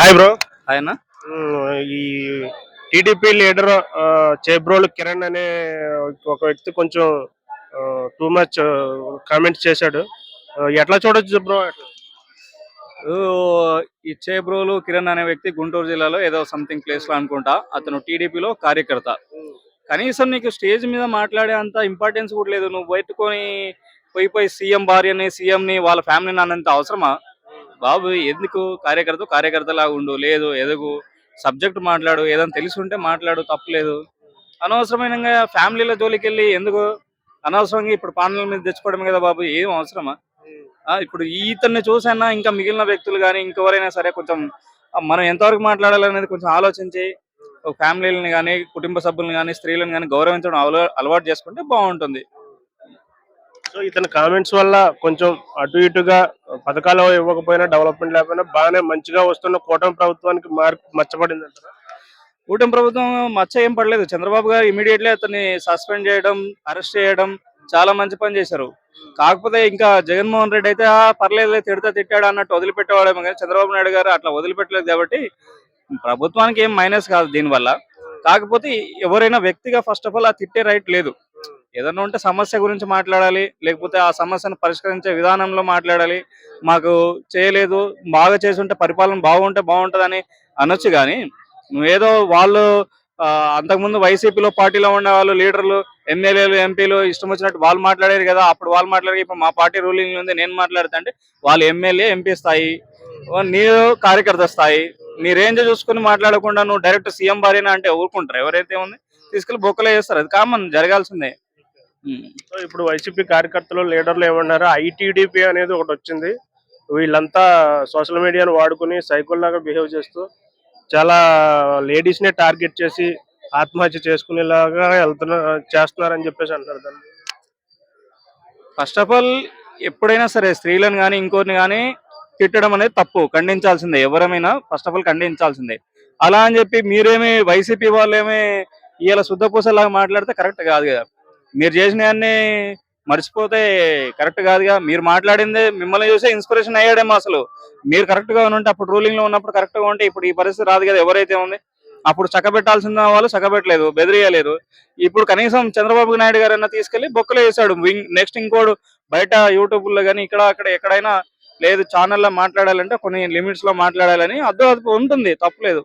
Hi bro ఆయన ఈ TDP leader Chebrolu Kiran అనే ఒక వ్యక్తి కొంచెం టూ మచ్ కామెంట్స్ చేశాడు. ఎట్లా చూడొచ్చు బ్రో ఈ చేబ్రోలు కిరణ్ అనే వ్యక్తి గుంటూరు జిల్లాలో ఏదో సంథింగ్ ప్లేస్లో అనుకుంటా. అతను టీడీపీలో కార్యకర్త. కనీసం నీకు స్టేజ్ మీద మాట్లాడే అంత ఇంపార్టెన్స్ కూడా లేదు. నువ్వు బయటకొని పోయి పోయి సీఎం భార్యని సీఎం ని వాళ్ళ ఫ్యామిలీని అన్నంత అవసరమా? బాబు ఎందుకు కార్యకర్త కార్యకర్తలా ఉండు లేదు ఎదుగు సబ్జెక్ట్ మాట్లాడు ఏదైనా తెలిసి ఉంటే మాట్లాడు తప్పలేదు అనవసరమైన ఫ్యామిలీల జోలికి వెళ్ళి ఎందుకు? అనవసరంగా ఇప్పుడు పానల మీద తెచ్చుకోవడం కదా బాబు ఏం అవసరమా? ఇప్పుడు ఈతన్ని చూసైనా ఇంకా మిగిలిన వ్యక్తులు కానీ ఇంకెవరైనా సరే కొంచెం మనం ఎంతవరకు మాట్లాడాలనేది కొంచెం ఆలోచించి ఒక ఫ్యామిలీని కానీ కుటుంబ సభ్యులను కానీ స్త్రీలను కానీ గౌరవించడం అలవా- అలవాటు చేసుకుంటే బాగుంటుంది. సో ఇతని కామెంట్స్ వల్ల కొంచెం అటు ఇటుగా పథకాలు ఇవ్వకపోయినా డెవలప్మెంట్ లేకపోయినా బాగానే మంచిగా వస్తున్న కూటమి ప్రభుత్వానికి మార్పు మచ్చబడింది అంటారా కూటమి ప్రభుత్వం మచ్చ ఏం పడలేదు. చంద్రబాబు గారు ఇమీడియట్లీ అతన్ని సస్పెండ్ చేయడం అరెస్ట్ చేయడం చాలా మంచి పని చేశారు. కాకపోతే ఇంకా జగన్మోహన్ రెడ్డి అయితే "ఆ, పర్లేదు తిడితే తిట్టాడు అన్నట్టు వదిలిపెట్టేవాడేమో కానీ చంద్రబాబు నాయుడు గారు అట్లా వదిలిపెట్టలేదు కాబట్టి ప్రభుత్వానికి ఏం మైనస్ కాదు దీనివల్ల. కాకపోతే ఎవరైనా వ్యక్తిగా ఫస్ట్ ఆఫ్ ఆల్ ఆ తిట్టే రైట్ లేదు. ఏదన్నా ఉంటే సమస్య గురించి మాట్లాడాలి లేకపోతే ఆ సమస్యను పరిష్కరించే విధానంలో మాట్లాడాలి. మాకు చేయలేదు బాగా చేస్తుంటే పరిపాలన బాగుంటే బాగుంటుందని అనొచ్చు కానీ నువ్వేదో వాళ్ళు అంతకుముందు వైసీపీలో పార్టీలో ఉండే వాళ్ళు లీడర్లు ఎమ్మెల్యేలు ఎంపీలు ఇష్టం వచ్చినట్టు వాళ్ళు మాట్లాడారు కదా అప్పుడు వాళ్ళు మాట్లాడారు ఇప్పుడు మా పార్టీ రూలింగ్ ఉంది నేను మాట్లాడుతా అంటే వాళ్ళు ఎమ్మెల్యే ఎంపీ స్థాయి ఓ కార్యకర్త స్థాయి నీ రేంజ్ చూసుకుని మాట్లాడకుండా నువ్వు డైరెక్ట్ సీఎం భార్యన అంటే ఊరుకుంటారు. ఎవరైతే ఉంది తీసుకెళ్ళి బొక్కలే వేస్తారు. అది కామన్ జరగాల్సిందే. సో ఇప్పుడు వైసీపీ కార్యకర్తలు లీడర్లు ఏమన్నారు? ఐటీడీపీ అనేది ఒకటి వచ్చింది. వీళ్ళంతా సోషల్ మీడియాను వాడుకుని సైకిల్ లాగా బిహేవ్ చేస్తూ చాలా లేడీస్ నే టార్గెట్ చేసి ఆత్మహత్య చేసుకునేలాగా వెళ్తున్నా చేస్తున్నారని చెప్పేసి అంటారు దాన్ని. ఫస్ట్ ఆఫ్ ఆల్ ఎప్పుడైనా సరే స్త్రీలను కానీ ఇంకోరిని కానీ తిట్టడం అనేది తప్పు ఖండించాల్సిందే. ఎవరమైనా ఫస్ట్ ఆఫ్ ఆల్ ఖండించాల్సిందే. అలా అని చెప్పి మీరేమి వైసీపీ వాళ్ళేమి ఇవాళ శుద్ధపూసలాగా మాట్లాడితే కరెక్ట్ కాదు కదా. మీరు చేసినవన్నీ మర్చిపోతే కరెక్ట్ కాదుగా. మీరు మాట్లాడిందే మిమ్మల్ని చూసే ఇన్స్పిరేషన్ అయ్యాడేమో అసలు. మీరు కరెక్ట్గా ఉంటే అప్పుడు రూలింగ్లో ఉన్నప్పుడు కరెక్ట్గా ఉంటే ఇప్పుడు ఈ పరిస్థితి రాదు కదా ఎవరైతే ఉంది. అప్పుడు చక్కబెట్టాల్సిన వాళ్ళు చక్కబెట్టలేదు బెదిరియలేదు. ఇప్పుడు కనీసం చంద్రబాబు నాయుడు గారు తీసుకెళ్ళి బొక్కలు వేసాడు నెక్స్ట్ ఇంకోడు బయట యూట్యూబ్లో కానీ ఇక్కడ అక్కడ ఎక్కడైనా లేదు ఛానల్లో మాట్లాడాలంటే కొన్ని లిమిట్స్లో మాట్లాడాలని అర్థం ఉంటుంది తప్పలేదు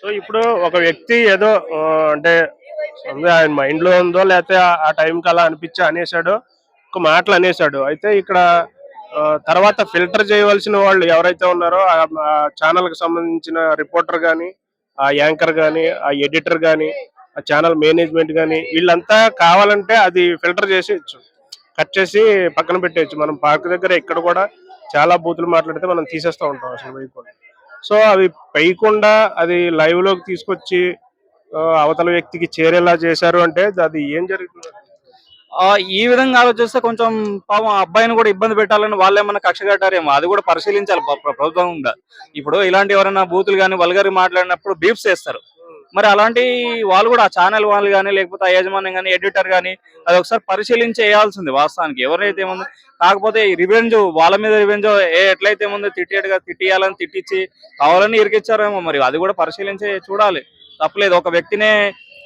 సో ఇప్పుడు ఒక వ్యక్తి ఏదో అంటే ఉంది ఆయన మైండ్లో ఉందో లేకపోతే ఆ- టైం టైంకి అలా అనిపించి అనేసాడు ఒక మాటలు అనేసాడు అయితే ఇక్కడ తర్వాత ఫిల్టర్ చేయవలసిన వాళ్ళు ఎవరైతే ఉన్నారో ఆ ఛానల్కి సంబంధించిన రిపోర్టర్ కానీ ఆ యాంకర్ కానీ ఆ ఎడిటర్ కానీ ఆ ఛానల్ మేనేజ్మెంట్ కానీ వీళ్ళంతా కావాలంటే అది ఫిల్టర్ చేసేయచ్చు. కట్ చేసి పక్కన పెట్టేయచ్చు. మనం పార్క్ దగ్గర ఇక్కడ కూడా చాలా బూతులు మాట్లాడితే మనం తీసేస్తూ ఉంటాం అసలు వేయకుండా సో అవి పైకుండా అది లైవ్లోకి తీసుకొచ్చి అవతల వ్యక్తికి చేరేలా చేశారు అంటే అది ఏం జరుగుతుంది? ఈ విధంగా ఆలోచిస్తే కొంచెం పాపం అబ్బాయిని కూడా ఇబ్బంది పెట్టాలని వాళ్ళు ఏమన్నా కక్ష కట్టారేమో. అది కూడా పరిశీలించాలి ప్రభుత్వం ఉందా ఇప్పుడు ఇలాంటి ఎవరైనా బూతులు కానీ వల్గరి మాట్లాడినప్పుడు బీప్స్ చేస్తారు. మరి అలాంటి వాళ్ళు కూడా ఆ ఛానల్ వాళ్ళు కానీ లేకపోతే ఆ యజమాని కానీ ఎడిటర్ కానీ అది ఒకసారి పరిశీలించి వేయాల్సింది వాస్తవానికి. ఎవరైతే ఏముంది కాకపోతే ఈ రివెంజ్ వాళ్ళ మీద రివెంజ్ ఏ ఎట్లయితే ఏముందో తిట్టేట్టుగా తిట్టియాలని తిట్టించి కావాలని ఇరికిచ్చారేమో మరి. అది కూడా పరిశీలించి చూడాలి. తప్పలేదు. ఒక వ్యక్తినే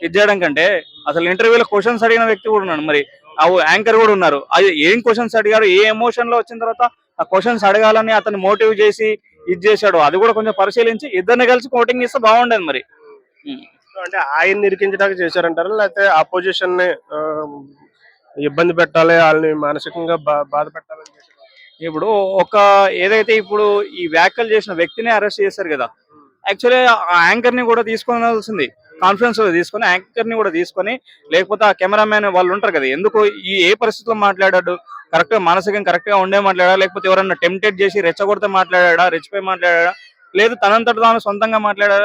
ఇది చేయడం కంటే అసలు ఇంటర్వ్యూలో క్వశ్చన్స్ అడిగిన వ్యక్తి కూడా ఉన్నాడు. మరి ఆ యాంకర్ కూడా ఉన్నారు. అది ఏం క్వశ్చన్స్ అడిగారు ఏ ఎమోషన్లో వచ్చిన తర్వాత ఆ క్వశ్చన్స్ అడగాలని అతను మోటివ్ చేసి ఇది చేశాడు. అది కూడా కొంచెం పరిశీలించి ఇద్దరిని కలిసి కోటింగ్ ఇస్తే బాగుండేది మరి. అంటే ఆయన ఇరికించడానికి చేశారంటారా? లేకపోతే అపోజిషన్ని ఇబ్బంది పెట్టాలి వాళ్ళని మానసికంగా బాధ పెట్టాలని? ఇప్పుడు ఒక ఏదైతే ఇప్పుడు ఈ వ్యాఖ్యలు చేసిన వ్యక్తిని అరెస్ట్ చేశారు కదా. యాక్చువల్లీ ఆ యాంకర్ని కూడా తీసుకోవాల్సింది కాన్ఫరెన్స్లో తీసుకొని యాంకర్ని కూడా తీసుకొని లేకపోతే ఆ కెమెరామ్యాన్ వాళ్ళు ఉంటారు కదా ఎందుకు ఈ ఏ పరిస్థితిలో మాట్లాడాడు? కరెక్ట్గా మానసికంగా కరెక్ట్గా ఉండే మాట్లాడా? లేకపోతే ఎవరన్నా టెంప్టెడ్ చేసి రెచ్చగొడితే మాట్లాడా రెచ్చిపోయి మాట్లాడా లేదు తనంతట తాను సొంతంగా మాట్లాడా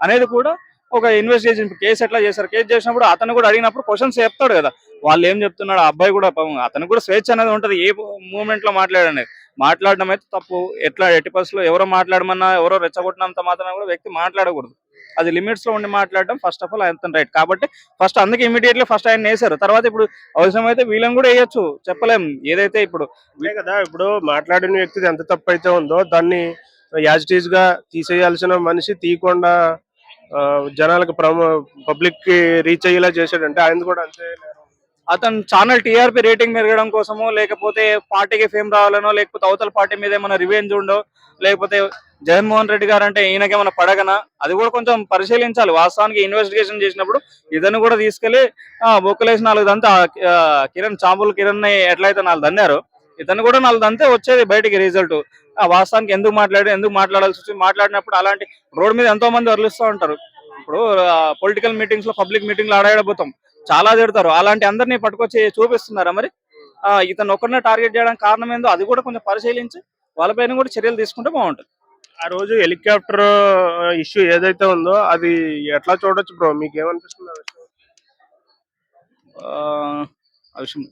అనేది కూడా ఒక ఇన్వెస్టిగేషన్ కేసు ఎట్లా చేశారు? కేసు చేసినప్పుడు అతను కూడా అడిగినప్పుడు క్వశ్చన్స్ చెప్తాడు కదా. వాళ్ళు ఏం చెప్తున్నాడు? ఆ అబ్బాయి కూడా అతను కూడా స్వేచ్ఛ అనేది ఉంటది. ఏ మూమెంట్లో మాట్లాడనేది మాట్లాడడం అయితే తప్పు. ఎట్లా ఎట్టి పరిస్థితుల్లో ఎవరో మాట్లాడమన్నా ఎవరో రెచ్చగొట్టినంత మాత్రం కూడా వ్యక్తి మాట్లాడకూడదు. అది లిమిట్స్లో ఉండి మాట్లాడడం ఫస్ట్ ఆఫ్ ఆల్ ఆయన రైట్ కాబట్టి ఫస్ట్ అందుకే ఇమీడియట్లీ ఫస్ట్ ఆయన వేశారు తర్వాత ఇప్పుడు అవసరమైతే వీళ్ళని కూడా వేయొచ్చు. చెప్పలేం. ఏదైతే ఇప్పుడు అంతే కదా ఇప్పుడు మాట్లాడిన వ్యక్తిది ఎంత తప్పు అయితే ఉందో దాన్ని యాజ్గా తీసేయాల్సిన మనిషి తీయకుండా ఆ, జనాలకు ప్రమో పబ్లిక్కి రీచ్ అయ్యేలా చేశాడంటే ఆయన కూడా అంతే. అతను ఛానల్ టీఆర్పీ రేటింగ్ పెరగడం కోసమో లేకపోతే పార్టీకి ఫేమ్ రావాలనో లేకపోతే అవతల పార్టీ మీద ఏమైనా రివెంజ్ ఉండో లేకపోతే జగన్మోహన్ రెడ్డి గారు అంటే ఈయనకేమైనా పడగనా? అది కూడా కొంచెం పరిశీలించాలి. వాస్తవానికి ఇన్వెస్టిగేషన్ చేసినప్పుడు ఇతను కూడా తీసుకెళ్ళి బొక్కలేసి నాలుగుదంతా కిరణ్ చాంబుల్ కిరణ్ని ఎట్లయితే నాలుగు దన్నారు ఇతను కూడా నాలుగుదంతే వచ్చేది బయటికి రిజల్ట్ ఆ వాస్తవానికి ఎందుకు మాట్లాడి ఎందుకు మాట్లాడాల్సి వచ్చింది? మాట్లాడినప్పుడు అలాంటి రోడ్డు మీద ఎంతో మంది వరలిస్తూ ఉంటారు. ఇప్పుడు పొలిటికల్ మీటింగ్స్లో పబ్లిక్ మీటింగ్లో ఆడాడబోతాం. చాలా తిడతారు. అలాంటి అందరినీ పట్టుకొచ్చి చూపిస్తున్నారా మరి? ఇతను ఒక్కరినే టార్గెట్ చేయడానికి కారణం ఏందో అది కూడా కొంచెం పరిశీలించి వాళ్ళపైన కూడా చర్యలు తీసుకుంటే బాగుంటుంది. ఆ రోజు హెలికాప్టర్ ఇష్యూ ఏదైతే ఉందో అది ఎట్లా చూడొచ్చు బ్రో? మీకు ఏమనిపిస్తుంది ఆ విషయం